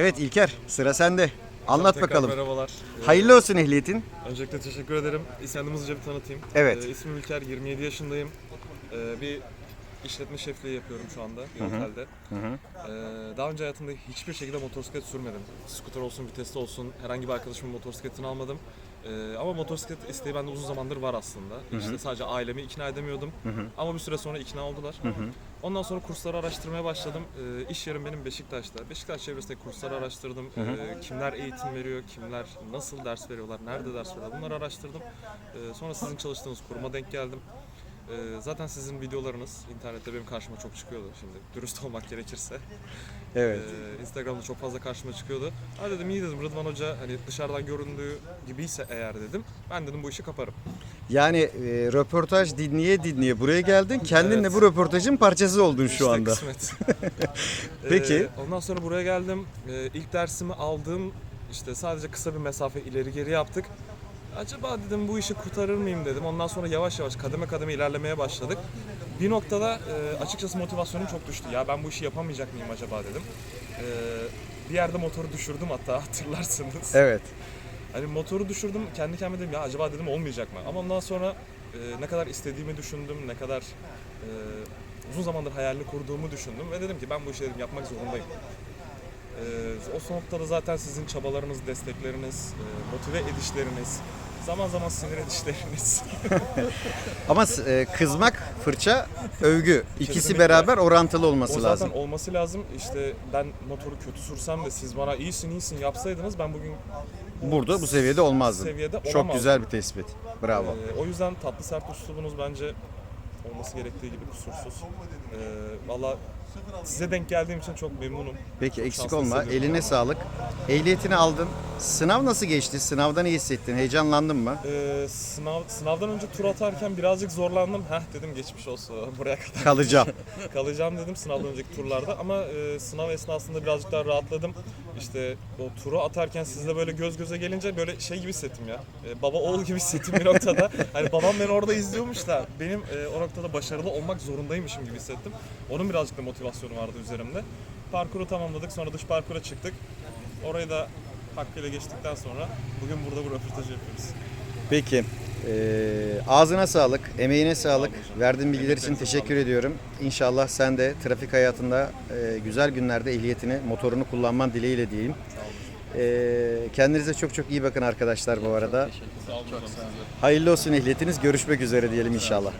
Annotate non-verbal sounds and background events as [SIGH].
Evet İlker sıra sende. Anlat Tekrar bakalım. Merhabalar. Hayırlı olsun ehliyetin. Öncelikle teşekkür ederim. Kendimi hızlıca bir tanıtayım. Evet. Ee, ismim İlker, 27 yaşındayım. Ee, bir işletme şefliği yapıyorum şu anda bir otelde. Ee, daha önce hayatımda hiçbir şekilde motosiklet sürmedim. Scooter olsun, vitesli olsun herhangi bir arkadaşımın motosikletini almadım. Ee, ama motosiklet isteği bende uzun zamandır var aslında. İşte sadece ailemi ikna edemiyordum. Ama bir süre sonra ikna oldular. Ondan sonra kursları araştırmaya başladım. Ee, iş yerim benim Beşiktaş'ta. Beşiktaş çevresindeki kursları araştırdım. Ee, kimler eğitim veriyor, kimler nasıl ders veriyorlar, nerede ders veriyorlar bunları araştırdım. Ee, sonra sizin çalıştığınız kuruma denk geldim. Ee, zaten sizin videolarınız internette benim karşıma çok çıkıyordu şimdi dürüst olmak gerekirse. Evet. Ee, Instagram'da çok fazla karşıma çıkıyordu. Ha dedim iyi dedim Rıdvan Hoca hani dışarıdan göründüğü gibiyse eğer dedim. Ben dedim bu işi kaparım. Yani e, röportaj dinleye dinleye buraya geldin. Kendin de Evet. bu röportajın parçası oldun şu İşte anda. kısmet. [LAUGHS] Peki. Ee, ondan sonra buraya geldim. Ee, ilk dersimi aldım. İşte sadece kısa bir mesafe ileri geri yaptık. Acaba dedim bu işi kurtarır mıyım dedim. Ondan sonra yavaş yavaş kademe kademe ilerlemeye başladık. Bir noktada e, açıkçası motivasyonum çok düştü. Ya ben bu işi yapamayacak mıyım acaba dedim. Ee, bir yerde motoru düşürdüm hatta [LAUGHS] hatırlarsınız. Evet. Hani motoru düşürdüm kendi kendime dedim ya acaba dedim olmayacak mı? Ama ondan sonra e, ne kadar istediğimi düşündüm, ne kadar e, uzun zamandır hayalini kurduğumu düşündüm ve dedim ki ben bu işi dedim yapmak zorundayım. E, o son noktada zaten sizin çabalarınız, destekleriniz, e, motive edişleriniz, zaman zaman sinir edişleriniz. [LAUGHS] Ama e, kızmak, fırça, övgü. İkisi Kesinlikle. beraber orantılı o olması zaten lazım. olması lazım. İşte ben motoru kötü sürsem de siz bana iyisin iyisin yapsaydınız ben bugün Burada bu seviyede olmazdın. seviyede Çok olamazdım. güzel bir tespit. Bravo. Ee, o yüzden tatlı sert üslubunuz bence olması gerektiği gibi kusursuz. Ee, Valla size denk geldiğim için çok memnunum. Peki eksik olma. Eline sağlık. Ehliyetini aldın. Sınav nasıl geçti? Sınavda ne hissettin? Heyecanlandın mı? Ee, sınav sınavdan önce tur atarken birazcık zorlandım. Heh dedim geçmiş olsun [LAUGHS] buraya kadar Kalacağım. [LAUGHS] kalacağım dedim sınavdan önceki turlarda ama e, sınav esnasında birazcık daha rahatladım. İşte o turu atarken sizle böyle göz göze gelince böyle şey gibi hissettim ya. E, baba oğul gibi hissettim bir noktada. [LAUGHS] Hani babam beni orada izliyormuş da benim e, o noktada başarılı olmak zorundaymışım gibi hissettim. Onun birazcık da motivasyonu vardı üzerimde. Parkuru tamamladık sonra dış parkura çıktık. Orayı da hakkıyla geçtikten sonra bugün burada bu röportajı yapıyoruz. Peki. Ee, ağzına sağlık, emeğine sağlık. Verdiğin bilgiler için teşekkür ediyorum. İnşallah sen de trafik hayatında e, güzel günlerde ehliyetini, motorunu kullanman dileğiyle diyeyim. Ee, kendinize çok çok iyi bakın arkadaşlar bu arada. Hayırlı olsun ehliyetiniz. Görüşmek üzere diyelim inşallah.